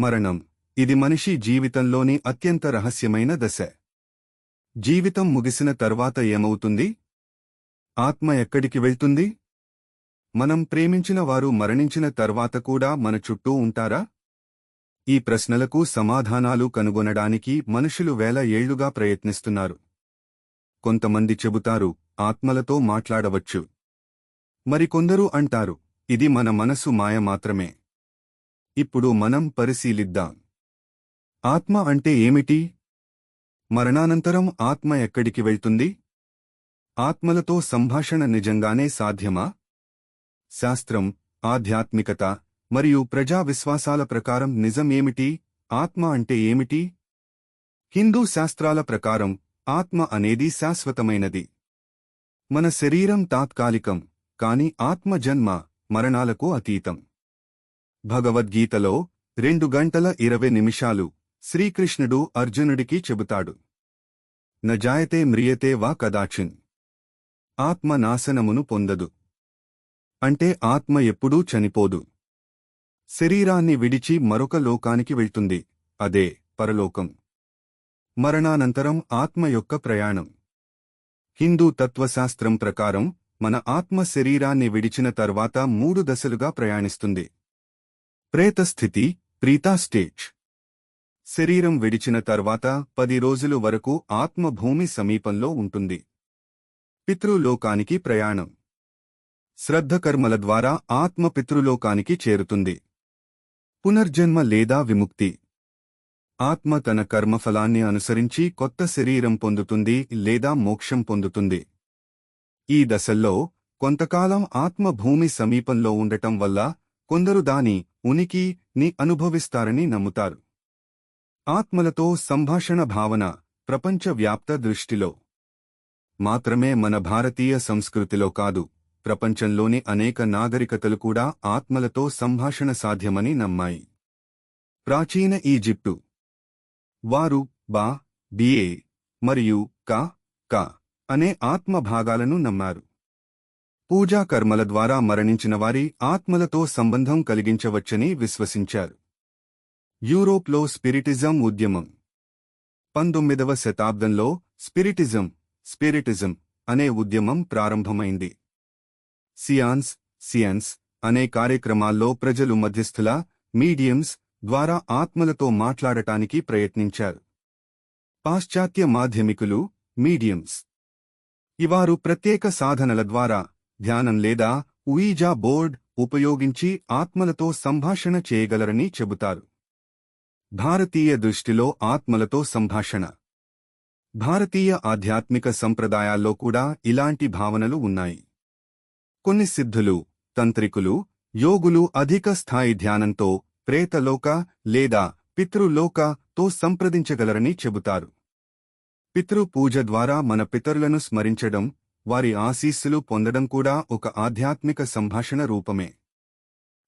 మరణం. ఇది మనిషి జీవితంలోని అత్యంత రహస్యమైన దశ. జీవితం ముగిసిన తర్వాత ఏమవుతుంది? ఆత్మ ఎక్కడికి వెళ్తుంది? మనం ప్రేమించిన వారు మరణించిన తర్వాత కూడా మన చుట్టూ ఉంటారా? ఈ ప్రశ్నలకు సమాధానాలు కనుగొనడానికి మనుషులు వేల ఏళ్ళుగా ప్రయత్నిస్తున్నారు. కొంతమంది చెబుతారు ఆత్మలతో మాట్లాడవచ్చు. మరికొందరు అంటారు ఇది మన మనసు మాయ మాత్రమే. ఇప్పుడు మనం పరిశీలిద్దాం. ఆత్మ అంటే ఏమిటి? మరణానంతరం ఆత్మ ఎక్కడికి వెళ్తుంది? ఆత్మలతో సంభాషణ నిజంగానే సాధ్యమా? శాస్త్రం ఆధ్యాత్మికత మరియు ప్రజా విశ్వాసాల ప్రకారం నిజం ఏమిటి? ఆత్మ అంటే ఏమిటి? హిందూ శాస్త్రాల ప్రకారం ఆత్మ అనేది శాశ్వతమైనది. మన శరీరం తాత్కాలికం కాని ఆత్మ జన్మ మరణాలకు అతీతం. భగవద్గీతలో రెండు గంటల ఇరవై నిమిషాలు శ్రీకృష్ణుడు అర్జునుడికి చెబుతాడు. నజాయతే మ్రియతే వా కదాచిన్. ఆత్మ నాశనమును పొందదు. అంటే ఆత్మ ఎప్పుడూ చనిపోదు. శరీరాన్ని విడిచి మరొక లోకానికి వెళ్తుంది. అదే పరలోకం. మరణానంతరం ఆత్మ యొక్క ప్రయాణం. హిందూ తత్వశాస్త్రం ప్రకారం మన ఆత్మ శరీరాన్ని విడిచిన తర్వాత మూడు దశలుగా ప్రయాణిస్తుంది. ప్రేతస్థితి ప్రీతా స్టేజ్. శరీరం విడిచిన తర్వాత పది రోజులు వరకు ఆత్మభూమి సమీపంలో ఉంటుంది. పితృలోకానికి ప్రయాణం. శ్రద్ధకర్మల ద్వారా ఆత్మ పితృలోకానికి చేరుతుంది. పునర్జన్మ లేదా విముక్తి. ఆత్మ తన కర్మఫలాన్ని అనుసరించి కొత్త శరీరం పొందుతుంది లేదా మోక్షం పొందుతుంది. ఈ దశల్లో కొంతకాలం ఆత్మ భూమి సమీపంలో ఉండటం వల్ల కొందరు దాని ఉనికి ని అనుభవిస్తారని నమ్ముతారు. ఆత్మలతో సంభాషణ భావన ప్రపంచవ్యాప్త దృష్టిలో. మాత్రమే మన భారతీయ సంస్కృతిలో కాదు ప్రపంచంలోని అనేక నాగరికతలు కూడా ఆత్మలతో సంభాషణ సాధ్యమని నమ్మాయి. ప్రాచీన ఈజిప్టు. వారు బా బిఏ మరియు క క అనే ఆత్మ భాగాలను నమ్మారు. పూజా కర్మల ద్వారా మరణించిన వారి ఆత్మలతో సంబంధం కలిగించవచ్చని విశ్వసించారు. యూరోప్లో స్పిరిటిజం ఉద్యమం. పంతొమ్మిదవ శతాబ్దంలో స్పిరిటిజం స్పిరిటిజం అనే ఉద్యమం ప్రారంభమైంది. సియాన్స్ సియన్స్ అనే కార్యక్రమాల్లో ప్రజలు మధ్యస్థుల మీడియంస్ ద్వారా ఆత్మలతో మాట్లాడటానికి ప్రయత్నించారు. పాశ్చాత్య మాధ్యమికులు మీడియంస్ ఇవారు ప్రత్యేక సాధనల ద్వారా ధ్యానం లేదా ఉయిజా బోర్డ్ ఉపయోగించి ఆత్మలతో సంభాషణ చేయగలరని చెబుతారు. భారతీయ దృష్టిలో ఆత్మలతో సంభాషణ. భారతీయ ఆధ్యాత్మిక సంప్రదాయాల్లో కూడా ఇలాంటి భావనలు ఉన్నాయి. కొన్ని సిద్ధులు తంత్రికులు యోగులు అధిక స్థాయి ధ్యానంతో ప్రేతలోక లేదా పితృలోక తో సంప్రదించగలరని చెబుతారు. పితృ పూజ ద్వారా మన పితరులను స్మరించడం వారి ఆశీస్సులు పొందడం కూడా ఒక ఆధ్యాత్మిక సంభాషణ రూపమే.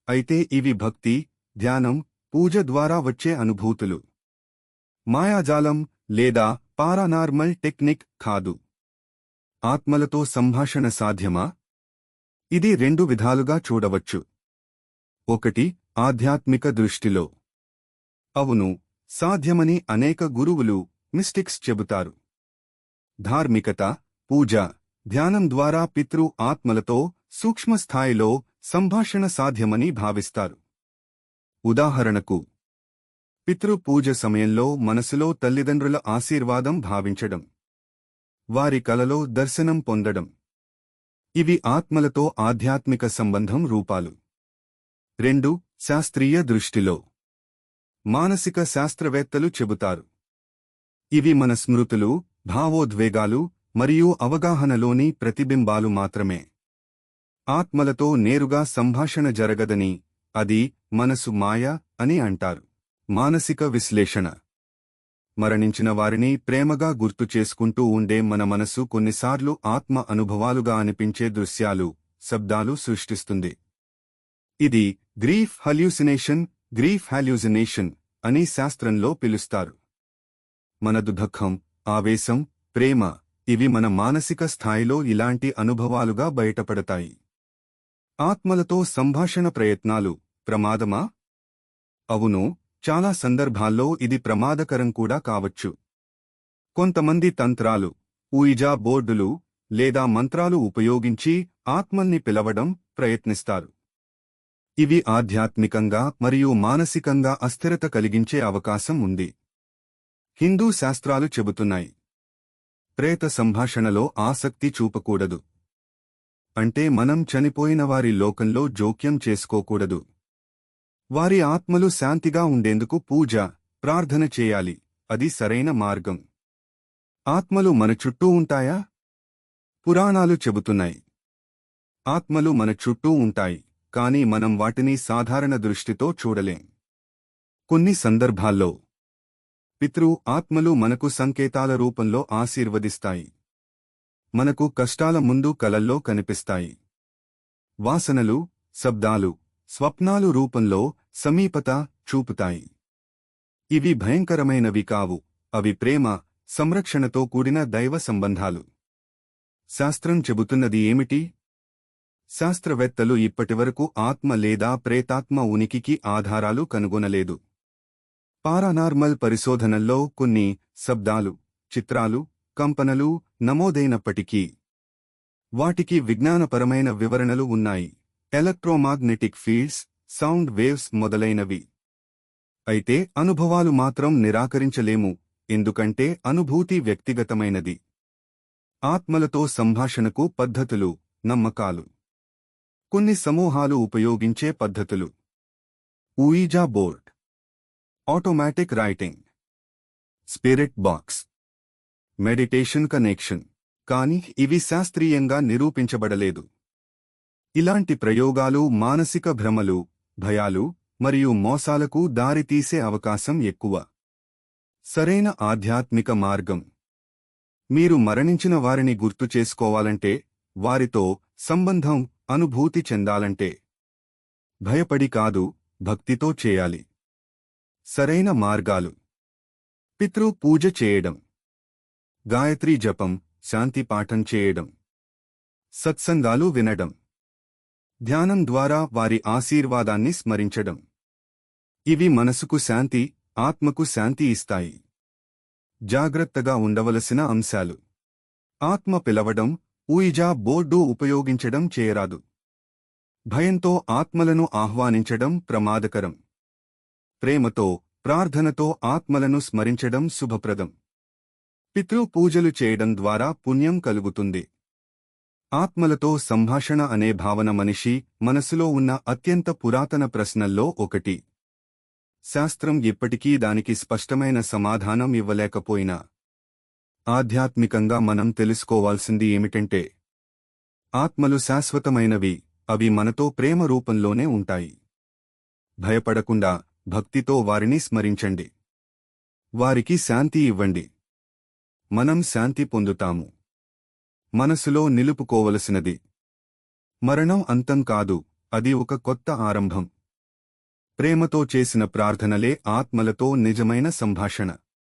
అయితే ఇవి భక్తి ధ్యానం పూజ ద్వారా వచ్చే అనుభూతులు. మాయాజాలం లేదా పారానార్మల్ టెక్నిక్ కాదు. ఆత్మలతో సంభాషణ సాధ్యమా? ఇది రెండు విధాలుగా చూడవచ్చు. ఒకటి ఆధ్యాత్మిక దృష్టిలో. అవును సాధ్యమని అనేక గురువులు మిస్టిక్స్ చెబుతారు. ధార్మికత పూజ. ధ్యానం ద్వారా పితృ ఆత్మలతో సూక్ష్మస్థాయిలో సంభాషణ సాధ్యమని భావిస్తారు. ఉదాహరణకు పితృ పూజ సమయంలో మనసులో తల్లిదండ్రుల ఆశీర్వాదం భావించడం వారి కలలో దర్శనం పొందడం. ఇవి ఆత్మలతో ఆధ్యాత్మిక సంబంధం రూపాలు. రెండు శాస్త్రీయ దృష్టిలో మానసిక శాస్త్రవేత్తలు చెబుతారు. ఇవి మన స్మృతులు భావోద్వేగాలు మరియు అవగాహనలోని ప్రతిబింబాలు మాత్రమే. ఆత్మలతో నేరుగా సంభాషణ జరగదని అది మనసు మాయ అని అంటారు. మానసిక విశ్లేషణ. మరణించిన వారిని ప్రేమగా గుర్తు చేసుకుంటూ ఉండే మన మనసు కొన్నిసార్లు ఆత్మ అనుభవాలుగా అనిపించే దృశ్యాలు శబ్దాలు సృష్టిస్తుంది. ఇది గ్రీఫ్ హల్యూసినేషన్ గ్రీఫ్ హాల్యూజినేషన్ అని శాస్త్రంలో పిలుస్తారు. మన దుఃఖం ఆవేశం ప్రేమ ఇవి మన మానసిక స్థాయిలో ఇలాంటి అనుభవాలుగా బయటపడతాయి. ఆత్మలతో సంభాషణ ప్రయత్నాలు ప్రమాదమా? అవును చాలా సందర్భాల్లో ఇది ప్రమాదకరం కూడా కావచ్చు. కొంతమంది తంత్రాలు ఊయిజా బోర్డులు లేదా మంత్రాలు ఉపయోగించి ఆత్మల్ని పిలవడం ప్రయత్నిస్తారు. ఇవి ఆధ్యాత్మికంగా మరియు మానసికంగా అస్థిరత కలిగించే అవకాశం ఉంది. హిందూ శాస్త్రాలు చెబుతున్నాయి. ప్రేత సంభాషణలో ఆసక్తి చూపకూడదు. అంటే మనం చనిపోయిన వారి లోకంలో జోక్యం చేసుకోకూడదు. వారి ఆత్మలు శాంతిగా ఉండేందుకు పూజ ప్రార్థన చేయాలి. అది సరైన మార్గం. ఆత్మలు మన చుట్టూ ఉంటాయా? పురాణాలు చెబుతున్నాయి. ఆత్మలు మన చుట్టూ ఉంటాయి కాని మనం వాటిని సాధారణ దృష్టితో చూడలేం. కొన్ని సందర్భాల్లో పితృ ఆత్మలు మనకు సంకేతాల రూపంలో ఆశీర్వదిస్తాయి. మనకు కష్టాల ముందు కలల్లో కనిపిస్తాయి. వాసనలు శబ్దాలు స్వప్నాలు రూపంలో సమీపత చూపుతాయి. ఇవి భయంకరమైనవి కావు. అవి ప్రేమ సంరక్షణతో కూడిన దైవ సంబంధాలు. శాస్త్రం చెబుతున్నది ఏమిటి? శాస్త్రవేత్తలు ఇప్పటివరకు ఆత్మ లేదా ప్రేతాత్మ ఉనికికి ఆధారాలు కనుగొనలేదు. పారానార్మల్ పరిశోధనల్లో కొన్ని శబ్దాలు చిత్రాలు కంపనలు నమోదైనప్పటికీ వాటికి విజ్ఞానపరమైన వివరణలు ఉన్నాయి. ఎలక్ట్రోమాగ్నెటిక్ ఫీల్డ్స్ సౌండ్ వేవ్స్ మొదలైనవి. అయితే అనుభవాలు మాత్రం నిరాకరించలేము ఎందుకంటే అనుభూతి వ్యక్తిగతమైనది. ఆత్మలతో సంభాషణకు పద్ధతులు నమ్మకాలు. కొన్ని సమూహాలు ఉపయోగించే పద్ధతులు. Ouija board automatic writing spirit box meditation connection కానీ ఇవి శాస్త్రీయంగా నిరూపించబడలేదు. ఇలాంటి ప్రయోగాలు మానసిక భ్రమలు భయాలు మరియు మోసాలకు దారితీసే అవకాశం ఎక్కువ. సరైన ఆధ్యాత్మిక మార్గం. మీరు మరణించిన వారిని గుర్తు చేసుకోవాలంటే వారితో సంబంధం అనుభూతి చెందాలంటే. భయపడి కాదు భక్తితో చేయాలి. సరైన మార్గాలు. పితృ పూజ చేయడం. గాయత్రీ జపం శాంతి పాఠం చేయడం. సత్సంగాలు వినడం. ధ్యానం ద్వారా వారి ఆశీర్వాదాన్ని స్మరించడం. ఇవి మనసుకు శాంతి ఆత్మకు శాంతి ఇస్తాయి. జాగ్రత్తగా ఉండవలసిన అంశాలు. ఆత్మ పిలవడం ఊయిజా బోర్డు ఉపయోగించడం చేయరాదు. భయంతో ఆత్మలను ఆహ్వానించడం ప్రమాదకరం. ప్రేమతో ప్రార్థనతో ఆత్మలను స్మరించడం శుభప్రదం. పితృ పూజలు చేయడం ద్వారా పుణ్యం కలుగుతుంది. ఆత్మలతో సంభాషణ అనే భావన మనిషి మనసులో ఉన్న అత్యంత పురాతన ప్రశ్నల్లో ఒకటి. శాస్త్రం ఇప్పటికీ దానికి స్పష్టమైన సమాధానం ఇవ్వలేకపోయినా. ఆధ్యాత్మికంగా మనం తెలుసుకోవాల్సింది ఏమిటంటే ఆత్మలు శాశ్వతమైనవి అవి మనతో ప్రేమ రూపంలోనే ఉంటాయి. భయపడకుండా భక్తితో వారిని స్మరించండి. వారికి శాంతి ఇవ్వండి. మనం శాంతి పొందుతాము. మనసులో నిలుపుకోవలసినది. మరణం అంతం కాదు అది ఒక కొత్త ఆరంభం. ప్రేమతో చేసిన ప్రార్థనలే ఆత్మలతో నిజమైన సంభాషణ.